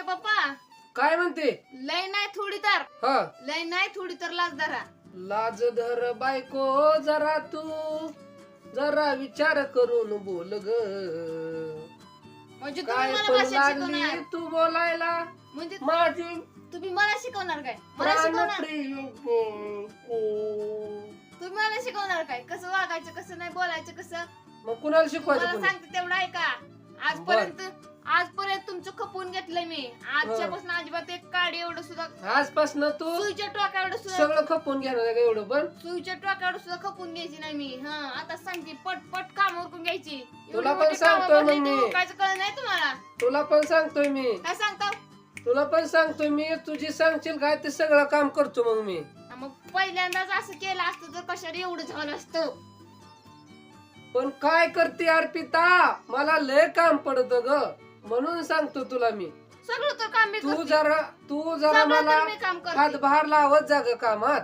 तुमच्या पप्पा? काय म्हणते? लय नाही थोडी तर. हा. लय नाही थोडी तर लाज धरा. लाज धर बायको जरा तू. जरा विचार करून बोल ग. म्हणजे तुम्ही काय मला पण भाषा लागली शिकवणार? तू बोलायला? म्हणजे माझी तुम्ही मला शिकवणार काय? मला शिकवणार? बायको. तुम्ही मला शिकवणार काय? कसं वागायचं कसं नाही बोलायचं कसं? मग कुणाला शिकवायचं सांगते तेवढं ऐका. खपून घेतलंय मी. आजच्यापासून अजिबात एक काडी एवढं सुद्धा आजपासून तू सुईच्या टोका एवढं सुद्धा सगळं खपून घेणार आहे का एवढं? पण सुईच्या टोक्यावर सुद्धा खपून घ्यायची नाही मी. हा आता सांगते पट पट काम उरकून घ्यायची. एवढी तुला पण सांगतोय मग तर मी. उरकायचं कळ नाही तुम्हाला. तुला पण सांगतोय मी. काय सांगता? तुला पण सांगतोय मी तुझी सांगशील काय ते सगळं काम करतो मग मी. मग पहिल्यांदाच असं केलं असतं तर कशाला एवढं झालं असतं? पण काय करते अर्पिता? मला लय काम पडत ग. म्हणून सांगतो तुला मी. सगळं तर काम मी तू करते. जरा तू जरा सगळं तर मला मी काम करते. हातभार लावत जा ग कामात.